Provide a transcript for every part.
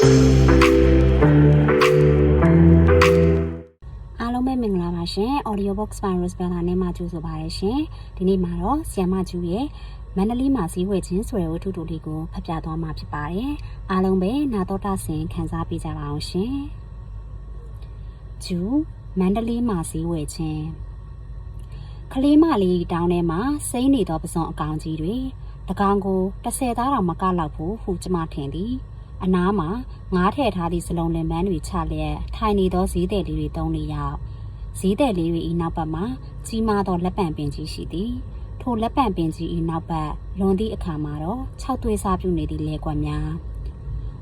အားလုံးပဲမင်္ဂလာပါရှင် Audio Box by Rose Bella နဲ့မှကြိုဆိုပါရရှင်ဒီနေ့မှာတော့ဆီယမကျူရဲ့မန္တလေးမှာစည်းဝေးခြင်းဆိုတဲ့ဝတ္ထုတူလေးကိုဖတ်ပြသွားမှာဖြစ်ပါတယ်အားလုံးပဲနာတော်တာဆင်ခံစားပေးကြပါအောင်ရှင်ကျူမန္တလေးမှာစည်းဝေးခြင်းကလေးမလေးတောင်းထဲမှာစိမ့်နေသောပစုံအကောင်ကြီးတွေတကောင်ကို30သားတောင်မကလောက်ဘူးဟုကျမထင်သည် အနားမှာငားထည့်ထားသည့်စလုံးလင်မန်းတွေချလျက်ထိုင်နေသောဈေးသည်လေးတွေသုံးလေးယောက်ဈေးသည်လေးတွေ၏နောက်ဘက်မှာကြီးမားသောလက်ပံပင်ကြီးရှိသည်ထိုလက်ပံပင်ကြီး၏နောက်ဘက်လွန်သည့်အခါမှာတော့၆သွေးစားပြုနေသည့်လဲကွက်များ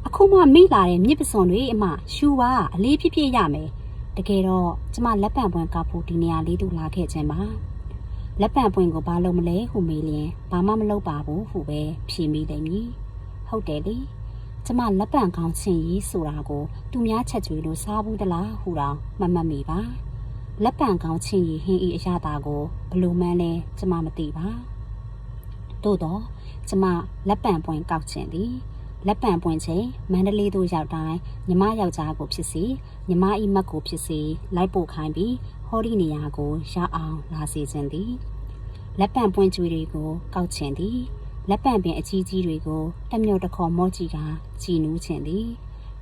အခုမှမိလာတဲ့မြစ်ပစွန်တွေအမရှူပါအလေးဖြစ်ဖြစ်ရမယ်တကယ်တော့ကျမလက်ပံပွင့်ကောက်ဖို့ဒီနေရာလေးသူလာခဲ့ခြင်းပါလက်ပံပွင့်ကိုဘာလို့မလဲဟုမေးလျင်ဘာမှမလုပ်ပါဘူးဟုပဲဖြေမိလိမ့်မည်ဟုတ်တယ်လေ ကျမလက်ပံကောင်းချင်ရေးဆိုတာကိုသူများချက်ကြွေလို့စားဘူးသလားဟူတော့မမှတ်မိပါလက်ပံကောင်းချင်ရေးဟင်းဤအရာတာကိုဘယ်လိုမှန်းလဲကျမမသိပါသို့တော့ကျမလက်ပံပွင့်ကောက်ချင်သည်လက်ပံပွင့်ချင်းမန္တလေးသို့ရောက်တိုင်းညီမယောက်ျားကိုဖြစ်စီညီမဤမက်ကိုဖြစ်စီလိုက်ပို့ခိုင်းပြီးဟောဒီနေရာကိုရောက်အောင်လာစေခြင်းသည်လက်ပံပွင့်ကျွေးတွေကိုကောက်ချင်သည် လက်ပံပင်အကြီးကြီးတွေကိုတမျောတခေါ်မော့ကြည့်ကကြည်နူးခြင်းသည်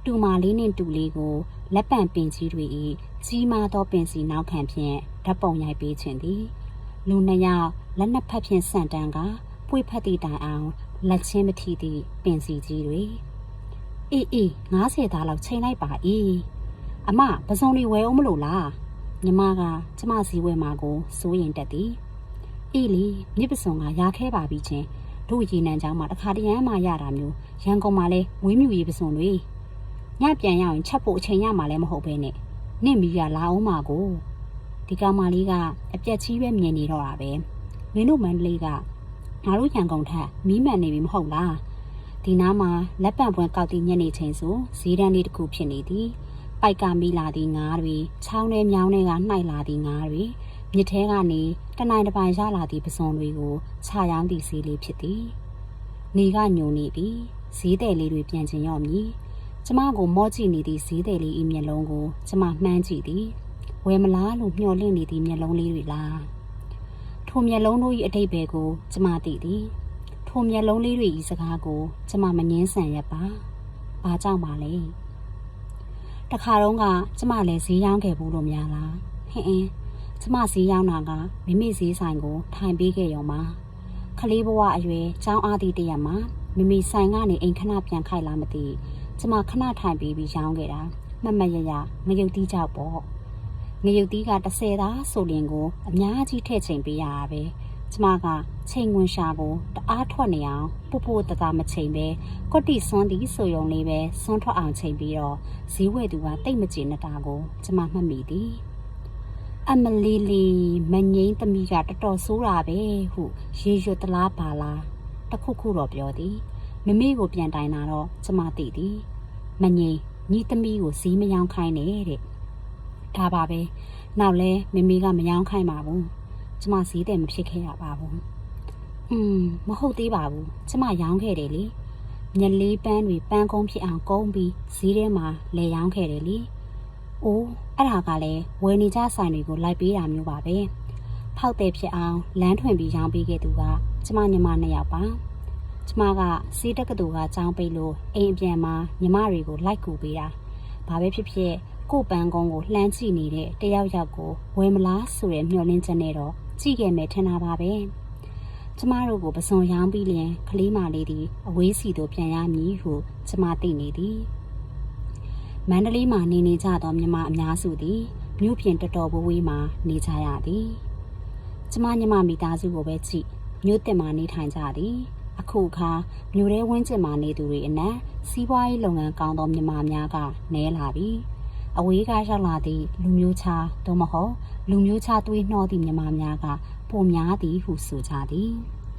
တူမာလေးနှင့်တူလေးကိုလက်ပံပင်ကြီးတွေ၏ကြီးမားသောပင်စီနောက်ခံဖြင့်ဓာတ်ပုံရိုက်ပေးခြင်းသည်လူနှစ်ယောက်လက်နှစ်ဖက်ဖြင့်ဆန့်တန်းကပွေဖက်သည့်တိုင်အောင်လက်ချင်းမထီသည့်ပင်စီကြီးတွေအေးအေး90သားလောက်ချိန်လိုက်ပါ၏အမပစုံတွေဝဲအောင်မလို့လားညီမကကျမစည်းဝဲမှာကိုစိုးရင်တက်သည်အေးလေမြစ်ပစုံကရာခဲပါပြီချင်း တို့ရေနံချောင်းမှာတခါတရမ်းမှရတာမျိုးရန်ကုန်မှာလဲဝင်းမြူရေးပစုံတွေညပြန်ရအောင်ချက်ဖို့အချိန်ရမှာလည်းမဟုတ်ပဲနဲ့နင့်မီကလာအောင်မှာကိုဒီကောင်မလေးကအပြက်ချီးပဲမြင်နေတော့တာပဲမင်းတို့မန္တလေးကငါတို့ရန်ကုန်ထက်မီးမှန်နေပြီမဟုတ်လားဒီနားမှာလက်ပံပွင့်ကောက်တီညနေချိန်ဆိုဈေးတန်းလေးတစ်ခုဖြစ်နေသည်ပိုက်ကမီလာသည့်ငါးတွေချောင်းထဲမြောင်းထဲကနှိုက်လာသည့်ငါးတွေ မြစ်ထဲကနေတနိုင်တစ်ပိုင်ရလာသည့်ပစုံတွေကိုခြာရောင်းသည့်ဈေးလေးဖြစ်သည်နေကညုံနေပြီဈေးတယ်လေးတွေပြန်ချင်ရော့မည်ကျမကိုမော့ကြည့်နေသည့်ဈေးတယ်လေးဤမျက်လုံးကိုကျမမှန်းကြည့်သည်ဝယ်မလားလို့မျှော်လင့်နေသည့်မျက်လုံးလေးတွေလားထိုမျက်လုံးတို့၏အတိတ်ပဲကိုကျမသိသည်ထိုမျက်လုံးလေးတွေ၏စကားကိုကျမမငင်းဆန်ရပါဘာကြောင့်ပါလဲတခါတော့ကကျမလည်းဈေးရောင်းခဲ့ဘူးလို့များလားဟင်းအင်း ကျမဈေးရောင်းတာကမိမိဈေးဆိုင်ကို ထိုင်ပေးခဲ့ရောမှာခလေးဘဝအရွယ်ចောင်းအားသည့်တရက်မှာမိမိဆိုင်ကနေအိမ်ခဏပြန်ခိုက်လာမသိကျမခဏထိုင်ပြီးပြီးရောင်းခဲ့တာမတ်မတ်ရရငရုတ်တီးကြောက်ပေါ့ငရုတ်တီးက30သားဆိုလင်ကို အများကြီးထည့်ချိန်ပေးရတာပဲကျမကချိန်ဝင်ရှာကိုတအားထွက်နေအောင်ပူပူတတမချိန်ပဲကွတိစွန်းသည်ဆိုယုံလေးပဲစွန်းထွက်အောင်ချိန်ပြီးတော့ဈေးဝယ်သူကတိတ်မကျေနပ်တာကိုကျမမှတ်မိသည် အမလီလီမငိမ့်သမီးကတော်တော်ဆိုးတာပဲဟုရေရွတ်သလားပါလားတခုခုတော့ပြောသည်မမေကိုပြန်တိုင်တာတော့ကျမသိသည်မငိမ့်ညီသမီးကိုစီးမယောင်းခိုင်းနေတဲ့ဒါပါပဲနောက်လဲမမေကမယောင်းခိုင်းပါဘူးကျမစီးတယ်မဖြစ်ခဲ့ရပါဘူးอืมမဟုတ်သေးပါဘူးကျမယောင်းခဲ့တယ်လေညလေးပန်းတွေပန်းကုန်းဖြစ်အောင်ကုန်းပြီးဈေးထဲမှာလဲယောင်းခဲ့တယ်လေ။ အိုးအဲ့ဒါကလည်းဝယ်နေကြဆိုင်တွေကိုလိုက်ပေးတာမျိုးပါပဲ။ဖောက်တဲ့ဖြစ်အောင်လမ်းထွင်ပြီးရောင်းပေးခဲ့သူကကျမညီမနှစ်ယောက်ပါ။ကျမကစီးတက္ကသိုလ်ကကျောင်းပိတ်လို့အိမ်အပြန်မှာညီမတွေကိုလိုက်ကူပေးတာ။ဘာပဲဖြစ်ဖြစ်ကို့ပန်းကုန်းကိုလှမ်းကြည့်နေတဲ့တယောက်ယောက်ကိုဝယ်မလားဆိုတဲ့မျှော်လင့်ချက်နဲ့တော့ကြည့်ခဲ့မယ်ထင်တာပါပဲ။ကျမတို့ကိုပစုံရောင်းပြီးလျင်ကလေးမလေးသည်အဝေးစီသို့ပြန်ရမည်ဟုကျမသိနေသည် မန္တလေးမှာနေနေကြသောမြန်မာအများစုသည်မြို့ပြင်တော်တော်ဝဝေးမှာနေကြရသည်။ကျမညီမမိသားစုကိုပဲကြည့်မြို့တင်မှာနေထိုင်ကြသည်။အခုအခါမြို့ထဲဝင်းကျင်မှာနေသူတွေအနက်စီးပွားရေးလုပ်ငန်းကောင်းသောမြန်မာများကနဲလာပြီ။အဝေးကရောက်လာသည့်လူမျိုးခြားသို့မဟုတ်လူမျိုးခြားသွေးနှောသည့်မြန်မာများကပုံများသည်ဟုဆိုကြသည်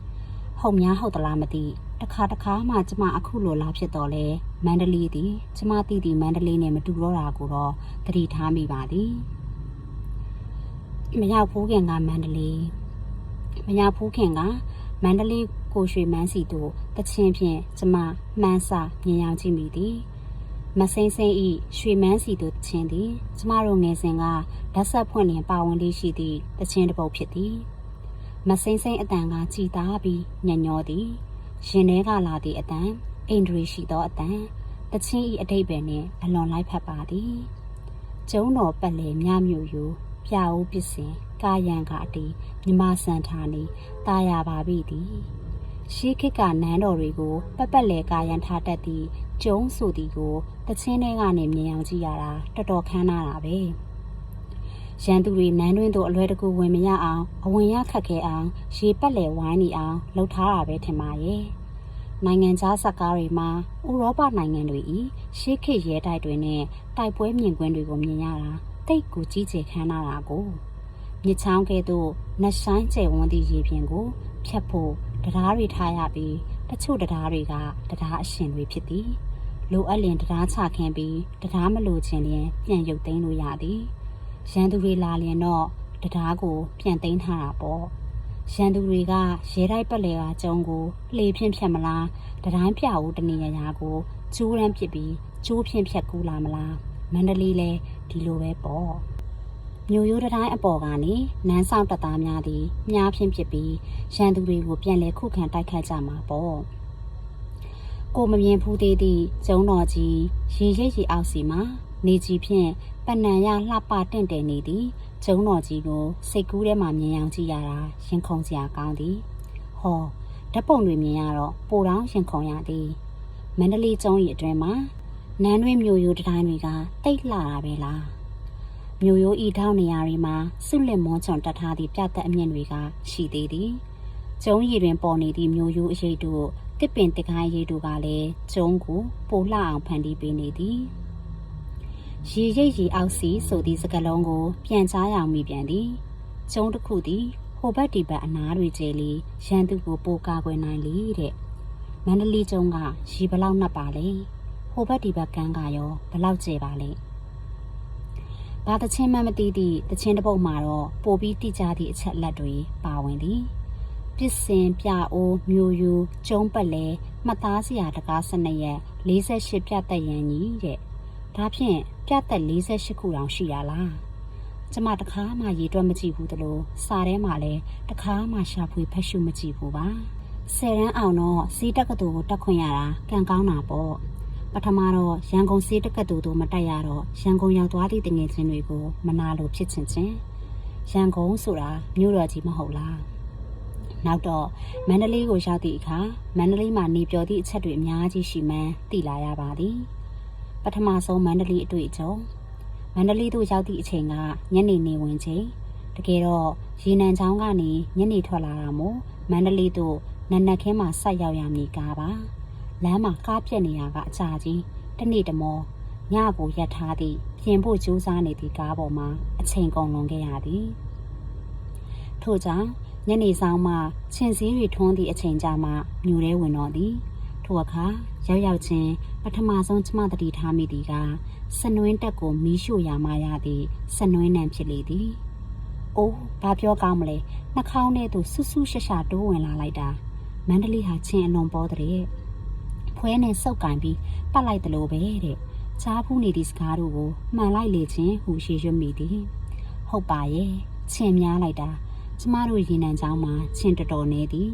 ။ဟုတ်များဟုတ်သလားမသိ တခါတခါမှကျမအခုလိုလာဖြစ်တော့လဲမန္တလေးသည်ကျမတည်တည်မန္တလေးနဲ့မတူတော့တာကိုတော့သတိထားမိပါသည်မရောက်ဘူးခင်ကမန္တလေးမရောက်ဘူးခင်ကမန္တလေးကိုရွှေမန်းစီတို့တချင်းဖြင့်ကျမမှန်းစာမြင်ရောက်ကြည့်မိသည်မစိမ့်စိမ့်ဤရွှေမန်းစီတို့ချင်းသည်ကျမတို့ငယ်စဉ်ကဓာတ်ဆက်ဖွင့်လျင်ပါဝင်လေးရှိသည့်တချင်းတစ်ပုတ်ဖြစ်သည်မစိမ့်စိမ့်အတန်ကကြည်သားပြီးညံ့ညောသည် ရင်ထဲကလာသည့်အတန်အိန္ဒြေရှိသောအတန်တချင်းဤအတိတ်ပဲနှင့်အလွန်လိုက်ဖက်ပါသည်ကျုံတော်ပတ်လေမြမြို့ယူပြအိုးပစ္စင်ကာယံကအတီမြမစံထာနီတာယာပါပြီသည်ရှေးခေတ်ကနန်းတော်တွေကိုပက်ပက်လေကာယံထားတတ်သည့်ကျုံဆိုသည်ကိုတချင်းထဲကနေမြင်အောင်ကြည့်ရတာတော်တော်ခမ်းနားတာပဲ ရန်သူတွေနန်းတွင်းသို့အလွယ်တကူဝင်မရအောင်အဝင်ရခက်ခဲအောင်ရေပက်လေဝိုင်းနေအောင်လှုပ်ထားတာပဲထင်ပါရဲ့နိုင်ငံခြားစက်ကားတွေမှာဥရောပနိုင်ငံတွေဤရှေးခေတ်ရဲတိုက်တွေနဲ့တိုက်ပွဲမြင်ကွင်းတွေကိုမြင်ရတာတိတ်ကူကြီးကျယ်ခမ်းနားတာကိုမြစ်ချောင်းကဲ့သို့နှဆိုင်ကျယ်ဝန်းသည့်ရေပြင်ကိုဖြတ်ဖို့တရားတွေထားရပြီးတချို့တရားတွေကတရားအရှင်တွေဖြစ်သည်လိုအပ်လင်တရားချခင်းပြီးတရားမလိုချင်လျင်ပြန်ရုပ်သိမ်းလို့ရသည် ရန်သူတွေလာလျင်တော့တရားကိုပြန်သိမ်းထားတာပေါ့ရန်သူတွေကရဲတိုက်ပတ်လေကကျုံကိုလှေဖြင့်ဖြတ်မလားတတိုင်းပြဦးတနေရရာကိုကျိုးရမ်းပစ်ပြီးကျိုးဖြင့်ဖြတ်ကူးလာမလားမန္တလေးလဲဒီလိုပဲပေါ့မြို့ရိုးတတိုင်းအပေါ်ကနေနန်းဆောင်တပ်သားများသည်မြားဖြင့်ဖြစ်ပြီးရန်သူတွေကိုပြန်လဲခုခံတိုက်ခိုက်ကြမှာပေါ့ကိုမမြင်ဘူးသေးသည့်ကျုံတော်ကြီးရေရိပ်ရီအောက်စီမှာနေကြီးဖြင့်ပနံရလှပတင့်တယ်နေသည်ကျုံတော်ကြီးကိုစိတ်ကူးထဲမှာမြင်အောင်ကြည့်ရတာရင်ခုန်စရာကောင်းသည်ဟောဓာတ်ပုံတွေမြင်ရတော့ပိုတောင်ရင်ခုန်ရသည်မန္တလေးကျုံကြီးအတွင်းမှာနန်းတွင်းမြို့ရိုးတတိုင်းတွေကတိတ်လှတာပဲလားမြို့ရိုးဤထောင်းနေရာတွေမှာစွလစ်မွန်ချွန်တက်ထားသည့်ပြတ်သက်အမြင့်တွေကရှိသေးသည်ကျုံရည်တွင်ပေါ်နေသည့်မြို့ရိုးအရေးတို့တစ်ပင်တကိုင်းရည်တို့ကလည်းကျုံကိုပိုလှအောင်ဖန်တီးပေးနေသည် ရေရိပ်ရီအောက်စီဆိုသည့်စကလုံးကို ပြန်ချားရအောင်မိပြန်သည်ကျုံတစ်ခုသည်ဟိုဘက်ဒီဘက်အနားတွေကျဲလီရန်သူကိုပိုကာကွယ်နိုင်လေတဲ့မန္တလေးကျုံကရီဘလောက်နှက်ပါလဲဟိုဘက်ဒီဘက်ကန်းကရောဘလောက်ကျဲပါလဲဘာတချင်းမှမသိသည့်တချင်းတစ်ပုတ်မှာတော့ပိုပြီးတိကျသည့်အချက်လက်တွေပါဝင်သည်ပစ္စင်ပြအိုးမျိုးယူကျုံးပတ်လဲမှတ်သားစရာတကားစနစ်ရက်48ပြတ်သက်ရန်ကြီးတဲ့ဒါဖြင့် ပြတ်သက်48ခုတောင်ရှိရလားကျမတခါမှရေတွက်မကြည့်ဘူးတလို့စာထဲမှာလည်းတခါမှရှာဖွေဖတ်ရှုမကြည့်ဘူးပါဆယ်တန်းအောင်တော့စီးတက္ကသိုလ်ကိုတက်ခွင့်ရတာကံကောင်းတာပေါ့ပထမတော့ရန်ကုန်စီးတက္ကသိုလ်တို့မတက်ရတော့ရန်ကုန်ရောက်သွားသည့်တငယ်ချင်းတွေကိုမနာလိုဖြစ်ချင်ချင်းရန်ကုန်ဆိုတာမြို့တော်ကြီးမဟုတ်လားနောက်တော့မန္တလေးကိုရောက်သည့်အခါမန္တလေးမှာနေပျော်သည့်အချက်တွေအများကြီးရှိမှန်းသိလာရပါသည် ပထမဆုံးမန္တလေးအတွေ့အကြုံမန္တလေးသို့ရောက်သည့်အချိန်ကညနေနေဝင်ချိန်တကယ်တော့ရေနံချောင်းကနေညနေထွက်လာတာမို့မန္တလေးသို့နက်နက်ခင်းမှာဆက်ရောက်ရမည်ကားပါလမ်းမှာကားပြက်နေရကအကြာကြီးတနေ့တမောညကိုရက်ထားသည့်ပြင်ဖို့ကြိုးစားနေသည့်ကားပေါ်မှာအချိန်ကုန်လွန်ခဲ့ရသည်ထို့ကြောင့်ညနေဆောင်မှခြင်စည်းတွေထွန်းသည့်အချိန်ကြာမှမြူရဲဝင်တော်သည် ထို့အခါရောက်ရောက်ချင်းပထမဆုံးကျမတတိထားမိသည်ကစနွင်းတက်ကိုမီးရှို့ရမှရသည့်စနွင်းနံဖြစ်လေသည်။အိုးဘာပြောကောင်းမလဲနှာခေါင်းထဲသို့ဆူဆူရှရှာတိုးဝင်လာလိုက်တာမန္တလေးဟာချင်းအလွန်ပေါ်တဲ့ဖွဲနဲ့စုပ်ကင်ပြီးပတ်လိုက်တယ်လို့ပဲတဲ့ချားဖူးနေသည့်စကားတို့ကိုမှန်လိုက်လေချင်းဟူရှိရွတ်မိသည်ဟုတ်ပါရဲ့ချင်းများလိုက်တာကျမတို့ရေနံချောင်းမှာချင်းတော်တော်နေသည်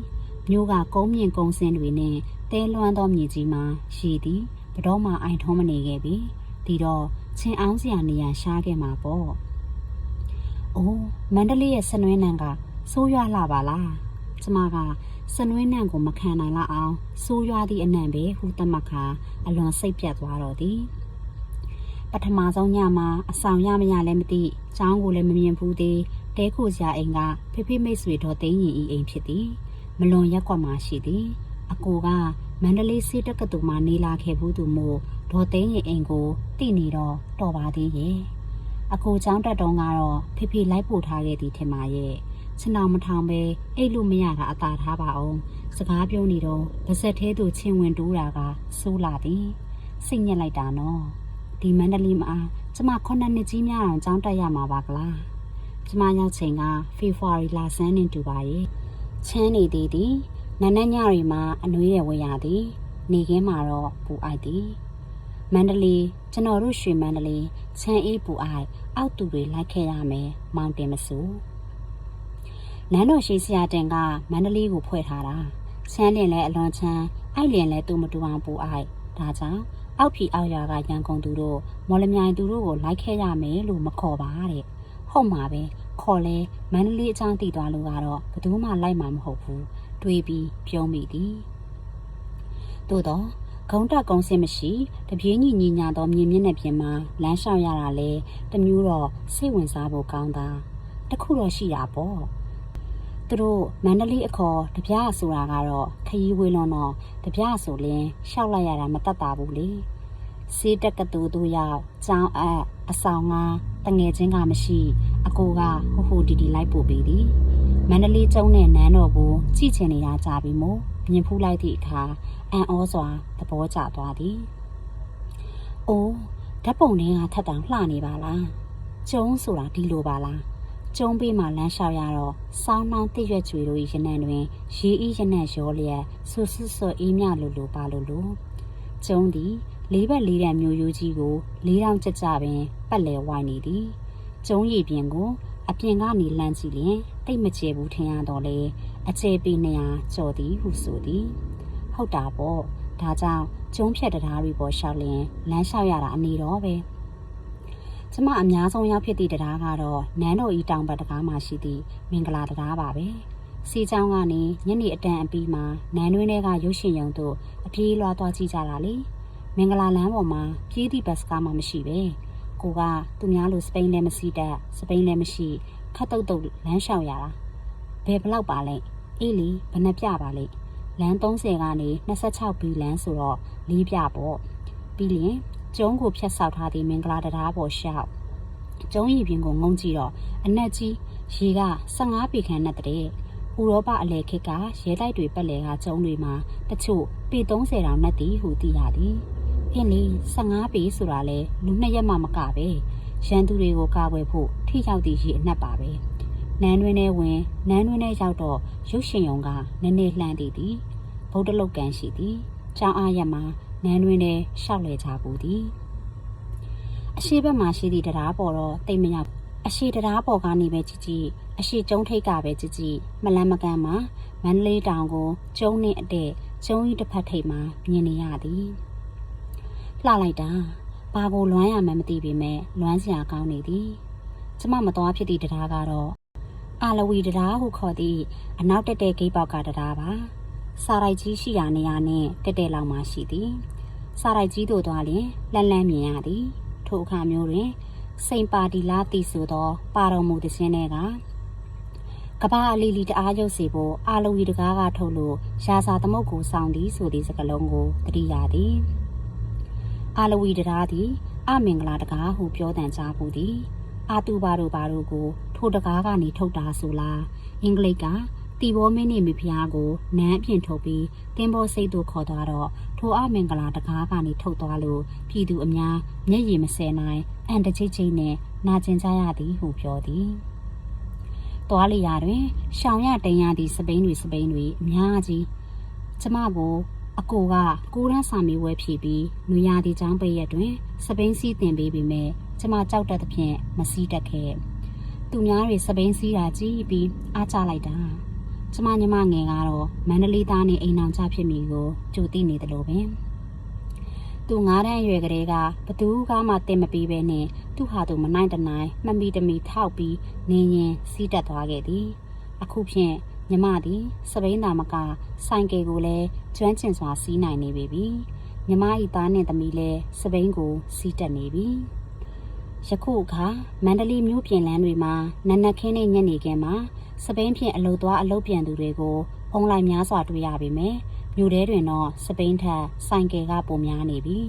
မျိုးကကုန်းမြင့်ကုန်းစင်းတွေနဲ့ တဲလွှမ်းသောမြေကြီးမှာရှိသည်ဘတော်မှအိုင်ထုံးမနေခဲ့ပြီဒီတော့ချင်းအောင်စရာနေရာရှားခဲ့မှာပေါ့။အိုးမန္တလေးရဲ့စနွင်းနံကဆိုးရွားလာပါလား။ကျမကစနွင်းနံကိုမခံနိုင်လောက်အောင်ဆိုးရွားသည့်အနံ့ပဲဟုသတ်မှတ်ခါအလွန်စိတ်ပြတ်သွားတော့သည်။ပထမဆုံးညမှာအဆောင်ရမရလည်းမသိ။ကျောင်းကိုလည်းမမြင်ဘူးသေး။တဲခိုစရာအိမ်ကဖေဖေမိတ်ဆွေတော်သိန်းရင်ဤအိမ်ဖြစ်သည်။မလွန်ရက်ကွက်မှရှိသည်။ အကိုကမန္တလေးစေတက္ကသိုလ်မှာနေလာခဲ့ဘူးသူမို့ဒေါ်သိန်းရင်အိမ်ကိုတိနေတော့တော်ပါသေးရဲ့အကိုချောင်းတက်တုံးကတော့ဖေဖေလိုက်ပို့ထားခဲ့သည်ထင်ပါရဲ့စနောင်မထောင်ပဲအိတ်လို့မရတာအသာထားပါအောင်စကားပြောနေတော့ဗစက်သေးသူချင်းဝင်တူးတာကစိုးလာသည်စိတ်ညစ်လိုက်တာနော်ဒီမန္တလေးမှာကျမခုနှစ်နှစ်ကြီးများအောင်ចောင်းတက်ရမှာပါကလားကျမရောက်ချိန်ကဖေဖော်ဝါရီလဆန်းနေတူပါရဲ့ချမ်းနေသေးသည် နနက်ညတွေမှာအနှွေးရဝရသည် နေခင်းမှာတော့ပူအိုက်သည်မမန္တလေးကျွန်တော်တို့ရွှေမန္တလေးချမ်းအေးပူအိုက်အောက်သူတွေလိုက်ခဲ့ရမယ်မောင်တင်မစိုးနန်းတော်ရှိဆရာတင်ကမန္တလေးကိုဖွဲ့ထားတာချမ်းလင်လဲအလွန်ချမ်းအိုက်လင်လဲသူမတူအောင်ပူအိုက်ဒါကြောင့်အောက်ဖြီအောက်ရွာကရန်ကုန်သူတို့မော်လမြိုင်သူတို့ကိုလိုက်ခဲ့ရမယ်လို့မခေါ်ပါတဲ့ဟုတ်မှာပဲခေါ်လဲမန္တလေးအချောင်းတည်သွားလို့ကတော့ဘယ်သူမှလိုက်မှာမဟုတ်ဘူး တွေးပြီးပြုံးမိသည်သို့တော့ဂုံတက်ကုန်းစင်မရှိတပြေးညီညီညာသောမြင်မျက်နှာပြင်မှာလမ်းလျှောက်ရတာလဲတမျိုးတော့စိတ်ဝင်စားဖို့ကောင်းတာတခုတော့ရှိတာပေါ့သူတို့မန္တလေးအခေါ်တပြားဆိုတာကတော့ခရီးဝေးလွန်တော့တပြားဆိုလင်းရှောက်လိုက်ရတာမတတ်တာဘူးလေစေးတက်ကတူတို့ရောက်ကြောင်းအပ်အဆောင်ငါ တငယ်ချင်းကမရှိအကိုကဟိုဟိုတီတီလိုက်ပို့ပေးသည်မန္တလေးကျုံနဲ့နန်းတော်ကိုကြည့်ချင်နေတာကြာပြီမို့မြင်ဖူးလိုက်သည့်အခါအံ့ဩစွာသဘောကျသွားသည်။အိုးဓာတ်ပုံတွေကထပ်တောင်လှနေပါလား။ကျုံဆိုတာဒီလိုပါလား။ကျုံပေးမှလမ်းလျှောက်ရတော့စောင်းနှောင်းတစ်ရွက်ကျွေတို့၏ရနံတွင်ရေဤရနံရောလျက်ဆူဆူဆွအေးမြလိုလိုပါလိုလိုကျုံသည် လေးဘက်လေးတန်မျိုးရိုးကြီးကိုလေးတောင်ကြကြပင်ပတ်လဲဝိုင်းနေသည်ကျုံရည်ပြင်ကိုအပြင်ကနေလှမ်းကြည့်လျင်တိတ်မကျဲဘူးထင်ရတော့လေအကျဲပေ200ကျော်သည်ဟုဆိုသည်ဟုတ်တာပေါ့ဒါကြောင့်ကျုံးဖြတ်တရားတွေပေါ်လျှောက်လျင်လမ်းလျှောက်ရတာအနေတော့ပဲကျမအများဆုံးရောက်ဖြစ်သည့်တရားကတော့နန်းတော်ဤတောင်ဘက်တရားမှာရှိသည့်မင်္ဂလာတရားပါပဲစီချောင်းကနေညနေအတန်အပြီးမှာနန်းတွင်းထဲကရုပ်ရှင်ရုံတို့အပြေးလွှားသွားကြည့်ကြတာလေ မင်္ဂလာလမ်းပေါ်မှာပြေးသည့်ဘတ်စကားမှမရှိပဲကိုကသူများလိုစပိန်လည်းမရှိတတ်စပိန်လည်းမရှိခတ်တုတ်တုတ်လမ်းလျှောက်ရတာဘယ်ဘလောက်ပါလဲအေးလီဘယ်နှပြပါလဲလမ်း30ကနေ26ဘီလမ်းဆိုတော့၄ပြပေါ့ပြီးလျင်ကျုံးကိုဖြတ်ဆောက်ထားသည့်မင်္ဂလာတရားပေါ်ရှောက်ကျုံးရည်ပြင်ကိုငုံကြည့်တော့အနက်ကြီးရေက15ပေခန့်နဲ့တဲ့ဥရောပအလဲခေတ်ကရဲတိုက်တွေပတ်လည်ကကျုံးတွေမှာတချို့ပေ30တောင်နဲ့တည်ဟုသိရသည် အင်းလေ15ပေဆိုတာလဲလူနှစ်ရက်မှမကပဲရန်သူတွေကိုကာကွယ်ဖို့ထိရောက်သည့်ရေအနှက်ပါပဲနန်းတွင်းထဲဝင်နန်းတွင်းထဲရောက်တော့ရုပ်ရှင်ရုံကနည်းနည်းလှမ်းတည်သည်ဗုဒ္ဓလုတ်ကန်ရှိသည်ကျောင်းအားရမှာနန်းတွင်းထဲရှောက်လဲကြဘူးသည်အရှိဘက်မှာရှိသည့်တရားပေါ်တော့တိတ်မရောက်အရှိတရားပေါ်ကနေပဲကြည့်ကြည့်အရှိကျုံထိတ်ကပဲကြည့်ကြည့်မလန်းမကန်းမှာမန္တလေးတောင်ကိုကျုံနဲ့အတဲ့ကျုံဤတစ်ဖက်ထိပ်မှာမြင်နေရသည် လှလိုက်တာဘာကိုလွမ်းရမှန်းမသိပေမဲ့လွမ်းစရာကောင်းနေသည်ကျမမတော်ဖြစ်သည့်တရားကတော့အာလဝီတရားဟုခေါ်သည့်အနောက်တက်တဲ့ဂိတ်ပေါက်ကတရားပါစာရိုက်ကြီးရှိရာနေရာနဲ့တက်တဲ့လောက်မှရှိသည်စာရိုက်ကြီးတို့သွားလျင်လန်းလန်းမြင်ရသည်ထိုအခါမျိုးတွင်စိန်ပါတီလာတီဆိုသော ပါတော်မူသင်းတွေကကဘာအလီလီတအားရုပ်စီဖို့အာလဝီတကားကထုတ်လို့ရာစာသမုတ်ကိုစောင်းသည်ဆိုသည့်စကားလုံးကိုသတိရသည် အာလဝီတရားသည် အမင်္ဂလာတကားဟုပြောတန်ကြဘူးသည်အာတူပါတို့ပါတို့ကို ထိုတကားကနေထုတ်တာဆိုလားအင်္ဂလိပ်ကတီဘောမင်းနေမိဖုရားကိုနန်းအပြင်ထုတ်ပြီးတင်းဘောစိတ်တို့ခေါ်သွားတော့ထိုအမင်္ဂလာတကားကနေထုတ်သွားလို့ပြည်သူအများမျက်ရည်မစဲနိုင်အန်တချိတ်ချိတ်နဲ့နာကျင်ကြရသည်ဟုပြောသည်သွားလျာတွင်ရှောင်ရတိန်ရသည့်စပိန်တွေစပိန်တွေအများကြီးကျမကို အကိုကကိုရန်စာမေးဝဲဖြည့်ပြီးနွေရာသီချောင်းပိတ်ရက်တွင် စပိန်စီးတင်ပေးပြီးမြဲကျမကြောက်တတ်သဖြင့်မစီးတတ်ခဲ့သူများတွေစပိန်စီးတာကြည့်ပြီးအားကျလိုက်တာကျမညီမငယ်ကတော့မန္တလေးသားနဲ့အိမ်အောင်ကြဖြစ်မိကိုကြိုသိနေတယ်လို့ပင်သူငါးတန်းအရွယ်ကလေးကဘသူကမှတင်မပြီးပဲနဲ့သူ့ဟာသူမနိုင်တနိုင်မမီတမီထောက်ပြီးနင်းရင်စီးတက်သွားခဲ့သည်အခုဖြင့် မြမသည်စပိန်သားမကဆိုင်ကယ်ကိုလည်းကျွမ်းကျင်စွာစီးနိုင်နေပြီပြီမြမ၏သားနှင့်သမီးလည်းစပိန်ကိုစီးတက်နေပြီယခုအခါမန္တလေးမြို့ပြင်လန်းတွေမှာနက်နက်ခင်းနဲ့ညနေခင်းမှာစပိန်ဖြင့်အလုတ်သွားအလုတ်ပြန်သူတွေကိုအုံလိုက်များစွာတွေ့ရပေမယ့်မြို့ထဲတွင်တော့စပိန်ထက်ဆိုင်ကယ်ကပိုများနေပြီ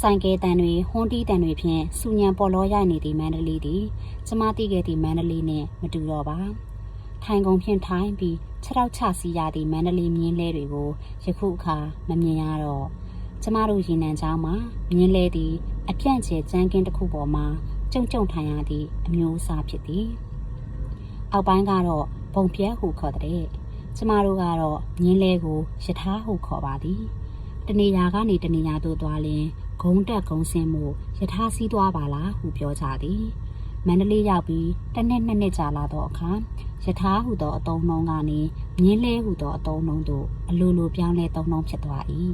ဆိုင်ကယ်တန်တွေဟွန်တီတန်တွေဖြင့်စူညံပေါ်လောရိုက်နေသည့်မန္တလေးသည်ကျမသိခဲ့သည့်မန္တလေးနှင့်မတူတော့ပါ ထိုင်ကုန်ဖြင့်ထိုင်ပြီးခြေထောက်ချစီရသည့်မန္တလေးမြင်းလဲတွေကိုယခုအခါမမြင်ရတော့ကျမတို့ရင်နံချောင်းမှာမြင်းလဲသည် အပြန့်ကျဲကြမ်းကင်းတစ်ခုပေါ်မှာကြုံကြုံထိုင်ရသည့်အမျိုးအစားဖြစ်သည်အောက်ပိုင်းကတော့ဘုံပြဲဟုခေါ်တဲ့ကျမတို့ကတော့မြင်းလဲကိုယထာဟုခေါ်ပါသည်တနေရာကနေတနေရာသို့သွားလင်ဂုံတက်ဂုံဆင်းမှုယထာစီးသွားပါလားဟုပြောကြသည် မန္တလေးရောက်ပြီးတစ်နှစ်နှစ်နှစ်ကြာလာတော့အခါယထာဟုသောအတုံးနှုံးကနေမြင်းလဲဟုသောအတုံးနှုံးသို့အလိုလိုပြောင်းလဲသုံးနှုံးဖြစ်သွား၏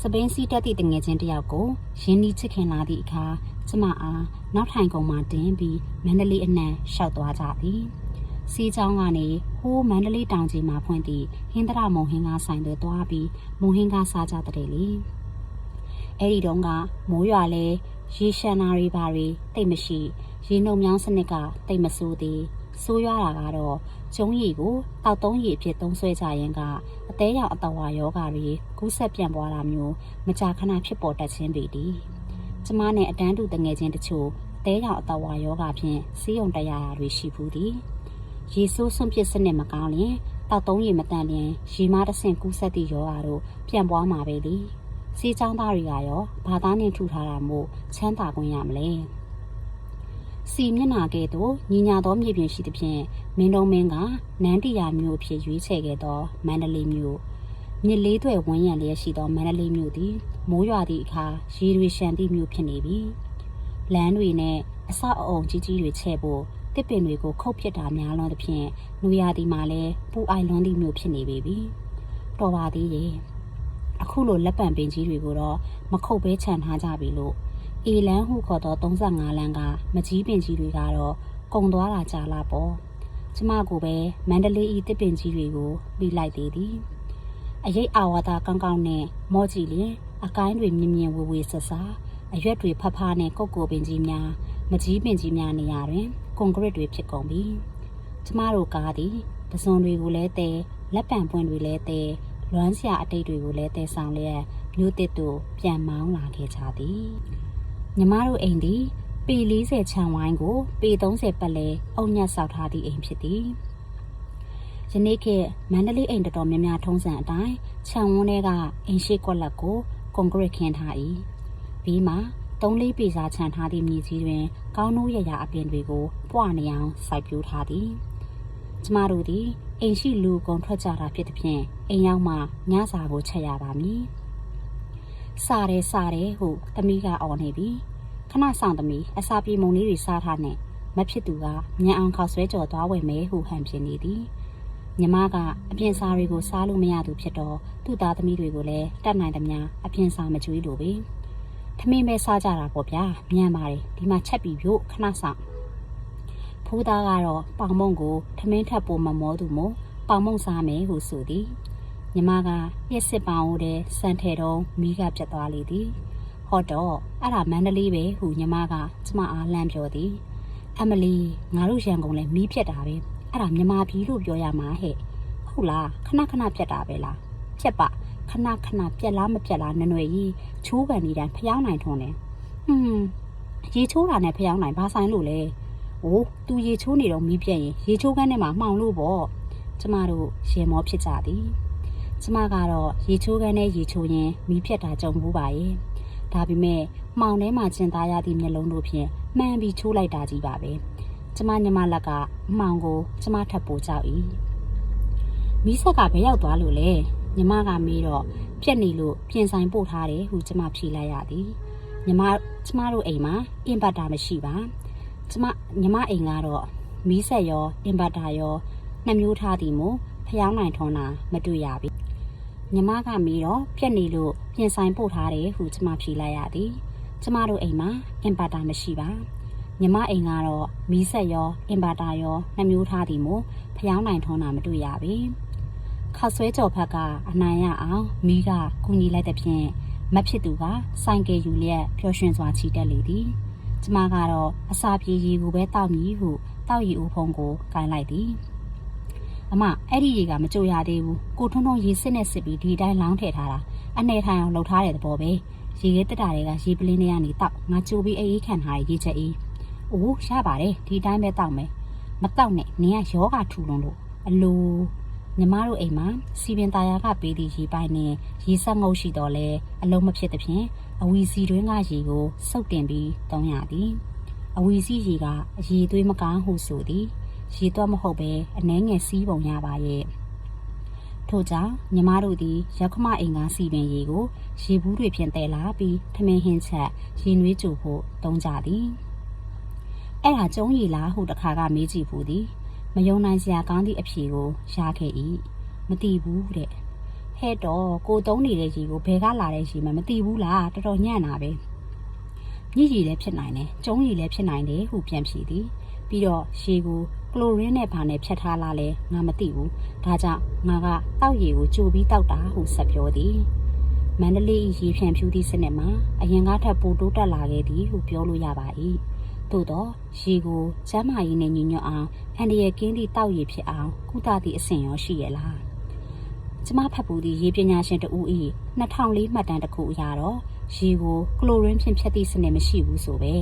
စပိန်စီတက်သည့်တငယ်ချင်းတစ်ယောက်ကိုရင်းနှီးချစ်ခင်လာသည့်အခါကျမအားနောက်ထိုင်ကုန်မှတင်းပြီးမန္တလေးအနှံရှောက်သွားကြသည်စီးချောင်းကနေဟိုးမန္တလေးတောင်ကြီးမှာဖွင့်သည့်ဟင်းသရမုံဟင်းကားဆိုင်သို့သွားပြီးမုံဟင်းကားစားကြတဲ့လေအဲ့ဒီတုန်းကမိုးရွာလဲ ရေရှမ်းနာတွေဘာတွေတိတ်မရှိ ရေနှုံမြောင်းစနစ်ကတိတ်မဆိုးသေးဆိုးရွားတာကတော့ကျုံးရည်ကိုတောက်သုံးရည်အဖြစ်သုံးဆွဲကြရင်ကအသေးရောင်အတဝါယောဂါတွေကူးဆက်ပြန့်ပွားတာမျိုးမကြာခဏဖြစ်ပေါ်တတ်ခြင်းပေသည်ကျမနဲ့အတန်းတူတငယ်ချင်းတချို့အသေးရောင်အတဝါယောဂါဖြင့်စီးုံတရားရာတွေရှိဘူးသည်ရေဆိုးဆွန့်ပစ်စနစ်မကောင်းရင်တောက်သုံးရည်မတန်လျင်ရေမတဆင့်ကူးဆက်သည့်ယောဂါတို့ပြန့်ပွားမှာပဲလေ စီးချောင်းသားတွေကရောဘာသားနဲ့ထူထားတာမို့ချမ်းသာခွင့်ရမလဲစီမျက်နာကဲ့သို့ညီညာသောမြေပြင်ရှိသဖြင့်မင်းတုံးမင်းကနန်းတီယာမြို့အဖြစ်ရွေးချယ်ခဲ့သောမန္တလေးမြို့မြစ်လေးသွဲဝန်းရံလျက်ရှိသောမန္တလေးမြို့သည်မိုးရွာသည့်အခါရေတွေရှမ်းသည့်မြို့ဖြစ်နေပြီလမ်းတွေနဲ့အဆောက်အအုံကြီးကြီးတွေချဲ့ဖို့တစ်ပင်တွေကိုခုတ်ပစ်တာများလွန်းသဖြင့်နွေရာသီမှာလည်းပူအိုင်လွန်းသည့်မြို့ဖြစ်နေပေပြီတော်ပါသေးရဲ့ အခုလိုလက်ပံပင်ကြီးတွေကိုတော့မခုတ်ဘဲခြံထားကြပြီလို့အေလန်းဟုခေါ်သော35လမ်းကမကြီးပင်ကြီးတွေကတော့ကုံသွားတာကြာလာပေါ့ကျမကိုပဲမန္တလေးဤတစ်ပင်ကြီးတွေကိုပြီးလိုက်သေးသည်အရေးအာဝါဒကောင်းကောင်းနဲ့မော့ကြည့်လျင်အကိုင်းတွေမြင်မြင်ဝေဝေဆဆာအရွက်တွေဖဖနဲ့ကုတ်ကိုပင်ကြီးများမကြီးပင်ကြီးများနေရာတွင်ကွန်ကရစ်တွေဖြစ်ကုန်ပြီကျမတို့ကားသည်ပစွန်တွေကိုလည်းတဲလက်ပံပွင့်တွေလည်းတဲ လွမ်းစရာအတိတ်တွေကိုလည်းတဲဆောင်လျက်မြို့တစ်တို့ပြန်မောင်းလာခဲ့ကြသည်ညီမတို့အိမ်သည်ပေ40ခြံဝိုင်းကိုပေ30ပတ်လဲအုံညက်ဆောက်ထားသည့်အိမ်ဖြစ်သည်ယနေ့ခေတ်မန္တလေးအိမ်တော်တော်များများထုံးစံအတိုင်းခြံဝန်းထဲကအိမ်ရှိကွက်လက်ကိုကွန်ကရစ်ခင်းထား၏ပြီးမှသုံးလေးပေစာခြံထားသည့်မြေကြီးတွင် ကောင်းနိုးရရအပင်တွေကိုပွားနေအောင်စိုက်ပျိုးထားသည်ကျမတို့သည် အိမ်ရှိလူကုန်ထွက်ကြတာဖြစ်သည်ဖြင့်အိမ်ရောက်မှညစာကိုချက်ရပါမည်စားတယ်စားတယ်ဟုသမီးကအော်နေပြီခဏဆောင်သမီးအစာပြေမုံလေးတွေစားထားနဲ့မဖြစ်သူကညံအောင်ခောက်ဆွဲကြော်သွားဝယ်မယ်ဟုဟန်ပြနေသည်ညီမကအပြင်စားတွေကိုစားလို့မရသူဖြစ်တော့သူ့သားသမီးတွေကိုလည်းတတ်နိုင်သမျှအပြင်စားမကြွေးလိုပဲထမင်းပဲစားကြတာပေါ့ဗျာမြန်ပါတယ်ဒီမှာချက်ပြီးပြို့ခဏဆောင် ဖိုးသားကတော့ပေါင်မုံကိုထမင်းထပ်ပေါ်မမောသူမို့ပေါင်မုံစားမယ်ဟုဆိုသည်ညီမကပြစ်စစ်ပောင်ဦးတဲ့စံထဲတော့မိကပြတ်သွားလေသည်ဟောတော့အဲ့ဒါမန္တလေးပဲဟုညီမကကျမအားလှမ်းပြောသည်အမလီငါတို့ရန်ကုန်လဲမီးပြက်တာပဲအဲ့ဒါမြမပြည်လို့ပြောရမှာဟဲ့ဟုတ်လားခဏခဏပြက်တာပဲလားပြက်ပါခဏခဏပြက်လားမပြက်လားနွယ်နွယ်ကြီးချိုးကန်နေတိုင်းဖျောင်းနိုင်ထွန်းတယ်ဟွန်းရေချိုးတာနဲ့ဖျောင်းနိုင်ဘာဆိုင်လို့လဲ အိုးသူရေချိုးနေတော့မီးပြက်ရင်ရေချိုးကန်းထဲမှာမှောင်လို့ပေါ့ကျမတို့ရေမောဖြစ်ကြသည်ကျမကတော့ရေချိုးကန်းနဲ့ရေချိုးရင်မီးပြက်တာကြုံဘူးပါရဲ့ဒါပေမဲ့မှောင်ထဲမှာကျင်သားရသည့်မျက်လုံးတို့ဖြင့်မှန်ပြီးချိုးလိုက်တာကြီးပါပဲကျမညမလက်ကမှောင်ကိုကျမထပ်ပို့ကြောက်၏မီးဆက်ကဘယ်ရောက်သွားလို့လဲညီမကမေးတော့ပြက်နေလို့ပြင်ဆိုင်ပို့ထားတယ်ဟုကျမဖြေလိုက်ရသည်ညီမကျမတို့အိမ်မှာအင်ဗတ်တာမရှိပါ ကျမညီမအိမ်ကတော့မီးဆက်ရောအင်ဗတ်တာရောနှစ်မျိုးထားသည်မို့ဖျောင်းနိုင်ထွန်းတာမတွေ့ရပြီညီမကမေးတော့ပြက်နေလို့ပြင်ဆိုင်ပို့ထားတယ်ဟုကျမဖြေလိုက်ရသည်ကျမတို့အိမ်မှာအင်ဗတ်တာမရှိပါညီမအိမ်ကတော့မီးဆက်ရောအင်ဗတ်တာရောနှစ်မျိုးထားသည်မို့ဖျောင်းနိုင်ထွန်းတာမတွေ့ရပြီခောက်ဆွဲကြော်ဖက်ကအနိုင်ရအောင်မိကကူညီလိုက်တဲ့ဖြင့်မဖြစ်သူကဆိုင်ကယ်ယူလျက်ပျော်ရွှင်စွာချီတက်လေသည် ကျမကတော့အစာပြေရေကိုပဲတောက်မည်ဟုတောက်ရည်ဦးဖုံကိုကင်လိုက်သည်အမအဲ့ဒီရေကမကြိုရသေးဘူးကိုထုံထုံရေစစ်နဲ့စစ်ပြီးဒီတိုင်းလောင်းထည့်ထားတာအနေထိုင်အောင်လှုပ်ထားတဲ့သဘောပဲရေခဲတက်တာတွေကရေပလင်းတွေကနေတောက်ငါကြိုပြီးအေးခံထားတဲ့ရေချက်အေးအိုးရပါတယ်ဒီတိုင်းပဲတောက်မယ်မတောက်နဲ့နင်းကယောဂထူလွန်လို့အလိုညီမတို့အိမ်မှာစီပင်သားရကပေးသည့်ရေပိုင်နဲ့ရေဆက်ငုပ်ရှိတော့လဲအလုံးမဖြစ်သဖြင့် အဝီစီတွင်းကရေကိုစုပ်တင်ပြီးတောင်းရသည်အဝီစီရေကအရေသွေးမကောင်းဟုဆိုသည်ရေတော့မဟုတ်ပဲအနှဲငယ်စီးပုံရပါရဲ့ထို့ကြောင့်ညီမတို့သည်ရောက်ခမအိမ်ကစီပင်ရေကိုရေဘူးတွေဖြင့်တဲလာပြီးထမင်းဟင်းချက်ရေနွေးကြိုဖို့တုံးကြသည်အဲ့ဒါကျုံးရီလားဟုတခါကမေးကြည့်ဘူးသည်မယုံနိုင်စရာကောင်းသည့်အဖြေကိုရခဲ့၏မတိဘူးတဲ့ ဟဲ့တော့ကိုတုံးနေတဲ့ရေကိုဘယ်ကလာတဲ့ရေမှမတိဘူးလားတော်တော်ညံ့တာပဲညစ်ရီလည်းဖြစ်နိုင်တယ်ကျုံးရီလည်းဖြစ်နိုင်တယ်ဟုပြန်ဖြေသည်ပြီးတော့ရေကိုကလိုရင်းနဲ့ဘာနဲ့ဖြတ်ထားလာလဲငါမသိဘူးဒါကြောင့်ငါကတောက်ရည်ကိုကြိုပြီးတောက်တာဟုဆက်ပြောသည်မန္တလေး၏ရေဖြန့်ဖြူသည့်စနစ်မှာအရင်ကထပ်ပိုတိုးတက်လာခဲ့သည်ဟုပြောလို့ရပါ၏သို့တော့ရေကိုကျမ်းမာရေးနဲ့ညီညွတ်အောင်အန်ဒီရဲ့ကင်းသည့်တောက်ရည်ဖြစ်အောင်ကုသသည့်အဆင့်ရောရှိရဲ့လား ကျမဖတ်ပူသည့်ရေပညာရှင်တဦး၏2004မှတ်တမ်းတစ်ခုအရတော့ရေကိုကလိုရင်းဖြင့်ဖြတ်သည့်စနစ်မရှိဘူးဆိုပဲ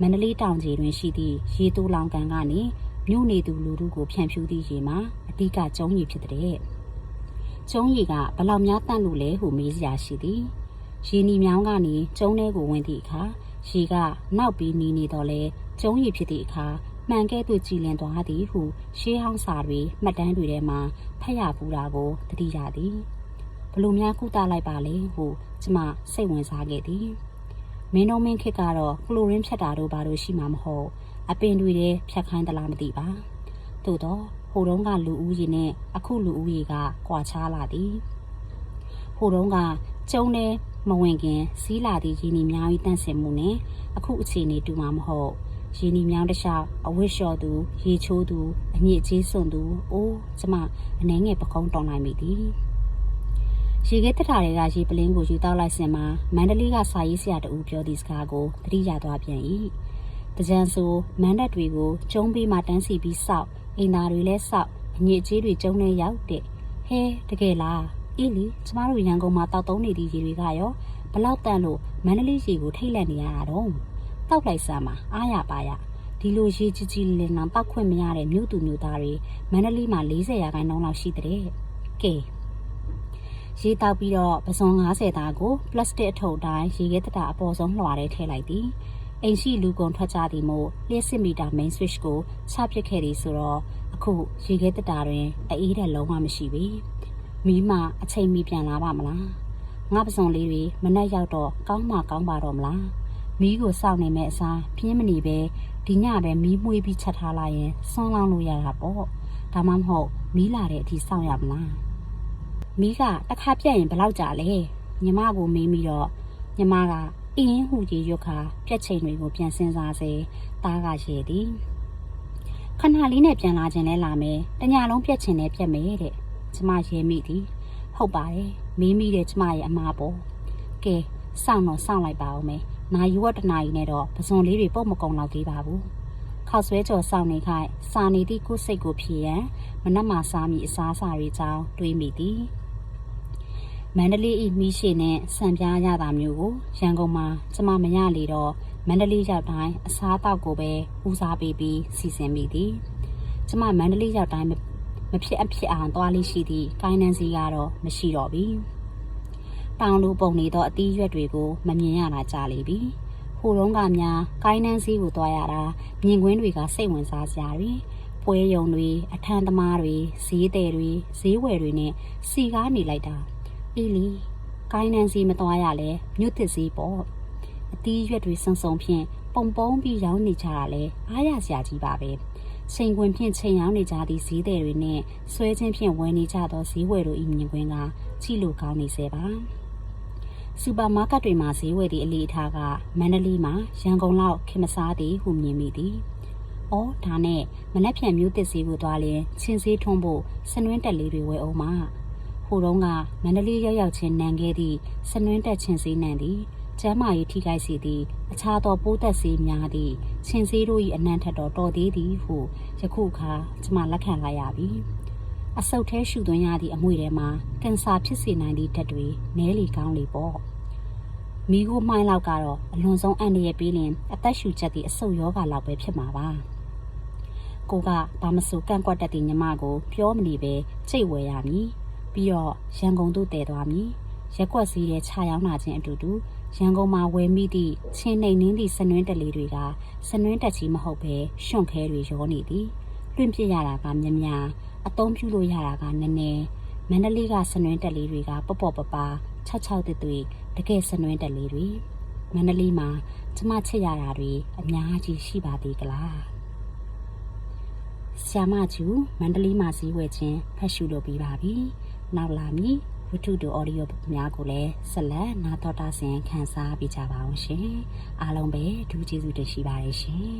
မန္တလေးတောင်ကြီးတွင်ရှိသည့်ရေတူလောင်ကန်ကနေမြို့နေသူလူထုကိုဖြန့်ဖြူးသည့်ရေမှာအဓိကကျုံးရည်ဖြစ်တဲ့ကျုံးရည်ကဘယ်လောက်များတန့်လို့လဲဟုမေးစရာရှိသည်ရေနီမြောင်းကနေကျုံးထဲကိုဝင်သည့်အခါရေကနောက်ပြီးနီးနေတော့လဲကျုံးရည်ဖြစ်သည့်အခါ မှန်ကဲ့သို့ကြည်လင်သွားသည်ဟု ရှေးဟောင်းစာတွေမှတ်တမ်းတွေထဲမှာဖတ်ရပူတာကိုသတိရသည်ဘလို့များကုသလိုက်ပါလေဟုကျမစိတ်ဝင်စားခဲ့သည်မင်းတို့မင်းခစ်ကတော့ကလိုရင်းဖြတ်တာတို့ဘာလို့ရှိမှာမဟုတ်အပင်တွေထဲဖြတ်ခိုင်းသလားမသိပါသို့တော့ဟိုတုန်းကလူဦးရေနဲ့အခုလူဦးရေကကွာခြားလာသည်ဟိုတုန်းကကျုံနေမဝင်ခင်စီးလာသည့်ရင်းနှီးများ၏တန့်စင်မှုနဲ့အခုအခြေအနေတူမှာမဟုတ် ရင်းနှီးများတစ်လျှောက်အဝတ်လျှော်သူ ရေချိုးသူအညစ်အကြေးစွန့်သူအိုးကျမအနှဲငယ်ပကုံးတောင်းလိုက်မိသည်ရေခဲတက်တာတွေကရေပလင်းကိုယူတောက်လိုက်စင်မှာမန္တလေးကစာရေးဆရာတူပြောသည့်စကားကိုသတိရသွားပြန်၏တကြံဆိုမန္တတ်တွေကိုကျုံးပေးမှတန်းစီပြီးစောက်အိမ်သားတွေလည်းစောက်အညစ်အကြေးတွေကျုံးနေရောက်တဲ့ဟဲတကယ်လားအေးလီကျမတို့ရန်ကုန်မှာတောက်သုံးနေသည့်ရေတွေကရောဘလောက်တန်လို့မန္တလေးရေကိုထိတ်လန့်နေရတာတော့ တောက်လိုက်စမ်းပါအားရပါရဒီလိုရေကြီးကြီးလင်းလင်းတောက်ခွင့်မရတဲ့မြို့သူမြို့သားတွေမန္တလေးမှာ40ရာခိုင်နှုန်းလောက်ရှိတဲ့ကဲရေတောက်ပြီးတော့ပစုံ90သားကိုပလတ်စတစ်အထုပ်တိုင်းရေခဲတတာအပေါ်ဆုံးလွှာထဲထည့်လိုက်သည်အိမ်ရှိလူကုန်ထွက်ကြသည်မို့လျှက်စစ်မီတာ main switch ကိုချပစ်ခဲ့သည်ဆိုတော့အခုရေခဲတတာတွင်အေးတဲ့လုံးဝမရှိပြီမီးမအချိန်မီပြန်လာပါမလားငါပစုံလေးတွေမနဲ့ရောက်တော့ကောင်းမှကောင်းပါတော့မလား မီးကိုစောင့်နေမဲ့အစားပြင်းမနေပဲဒီညပဲမီးမွေးပြီးချက်ထားလိုက်ရင်ဆွန်းလောင်းလို့ရတာပေါ့ဒါမှမဟုတ်မီးလာတဲ့အထိစောင့်ရမလားမီးကတစ်ခါပြတ်ရင်ဘယ်လောက်ကြာလဲညီမကိုမေးပြီးတော့ညီမကအင်းဟူကြီးရွတ်ခါပြက်ချိန်တွေကိုပြန်စင်စားစေတားကရေသည်ခဏလေးနဲ့ပြန်လာခြင်းလဲလာမယ်တညာလုံးပြက်ချင်နဲ့ပြက်မယ်တဲ့ကျမရဲမိသည်ဟုတ်ပါတယ်မင်းမိတဲ့ကျမရဲ့အမားပေါ့ကဲစောင့်တော့စောင့်လိုက်ပါဦးမယ် နိုင်ရွက်တနာရီနဲ့တော့ပစုံလေးတွေပုတ်မကုံတော့သေးပါဘူးခောက်ဆွဲကြော်စောင့်နေခိုင်စာနေသည့်ကိုယ်စိတ်ကိုဖြေရန်မနက်မှစားမိအစားအစာတွေကြောင်းတွေးမိသည်မန္တလေးဤမိရှိနဲ့စံပြားရတာမျိုးကိုရန်ကုန်မှာကျမမရလေတော့မန္တလေးရောက်တိုင်းအစားအသောက်ကိုပဲဦးစားပေးပြီးစီစဉ်မိသည်ကျမမန္တလေးရောက်တိုင်းမဖြစ်အဖြစ်အောင်သွားလေးရှိသည့်ကိုင်းနှန်းစီကတော့မရှိတော့ပြီ တောင်လူပုံနေသောအသီးရွက်တွေကိုမမြင်ရတာကြာလေပြီဟိုတုန်းကများကိုင်းနှန်းစီကိုသွားရတာမြင်ကွင်းတွေကစိတ်ဝင်စားစရာတွေပွဲရုံတွေအထမ်းသမားတွေဈေးသည်တွေဈေးဝယ်တွေနဲ့စီကားနေလိုက်တာအေးလီကိုင်းနှန်းစီမသွားရလဲမြို့သစ်စီပေါ့အသီးရွက်တွေစုံစုံဖြင့်ပုံပုံပြီးရောင်းနေကြတာလဲအားရစရာကြီးပါပဲချိန်ခွင်ဖြင့်ချိန်ရောင်းနေကြသည့်ဈေးသည်တွေနဲ့ဆွဲချင်းဖြင့်ဝယ်နေကြသောဈေးဝယ်တို့၏မြင်ကွင်းကကြည့်လို့ကောင်းနေစေပါ စူပါမားကတ်တွေမှာဈေးဝယ်သည့်အလေးအထားကမန္တလေးမှာရန်ကုန်လောက်ခင်မစားသည်ဟုမြင်မိသည်။အော်ဒါနဲ့မနက်ဖြန်မျိုးတစ်စီကိုသွားရင်ချင်းစည်းထွန်းဖို့စနွင်းတက်လေးတွေဝယ်အောင်မ။ဟိုတုန်းကမန္တလေးရောက်ရောက်ချင်းနန်ခဲ့သည့်စနွင်းတက်ချင်းစည်းနန်သည်ကျမ်းမာရေးထိခိုက်စေသည့်အခြားသောပိုးသက်စေးများသည့်ချင်းစည်းတို့၏အနံ့ထက်တော်တော်သေးသည်ဟုယခုအခါကျွန်မလက်ခံလိုက်ရပြီအဆုတ်ထဲရှူသွင်းရသည့်အမွေထဲမှာကင်ဆာဖြစ်စေနိုင်သည့်ဓာတ်တွေနဲလီကောင်းလေပေါ့ မိကိုမှိုင်းလောက်ကတော့အလွန်ဆုံးအန္တရာယ်ပေးရင်အသက်ရှူချက်သည့်အဆုတ်ယောဂါလောက်ပဲဖြစ်မှာပါကိုကဘာမဆိုကန့်ကွက်တတ်သည့်ညီမကို ပြောမနေပဲချိတ်ဝဲရမည်ပြီးတော့ရန်ကုန်သို့တည်သွားမည်ရက်ွက်စည်းတဲ့ခြာရောင်းလာခြင်းအတူတူရန်ကုန်မှာဝယ်မိသည့်ချင်းနှိမ်နှင်းသည့်စနွင်းတက်လေးတွေကစနွင်းတက်ကြီးမဟုတ်ပဲရှွန့်ခဲတွေရောနေသည်လွင့်ပြစ်ရတာကမြများအသုံးပြုလို့ရတာကနည်းနည်းမန္တလေးကစနွင်းတက်လေးတွေကပေါ့ပေါ့ပပ ၆၆တစ်တွေတကယ်စနွင်းတက်လေးတွေမန္တလေးမှာကျမချစ်ရတာတွေအများကြီးရှိပါသေးကလားဆီယမကျူမန္တလေးမှာစည်းဝယ်ခြင်းဖတ်ရှုလုပ်ပြီးပါပြီနောက်လာမည်ဝတ္ထုတို့အော်ဒီယိုများကိုလည်းဆက်လက်နားတော်တာဆင်ခန်းစားပေးကြပါအောင်ရှင်အားလုံးပဲဒူးကျေးဇူးတင်ရှိပါတယ်ရှင်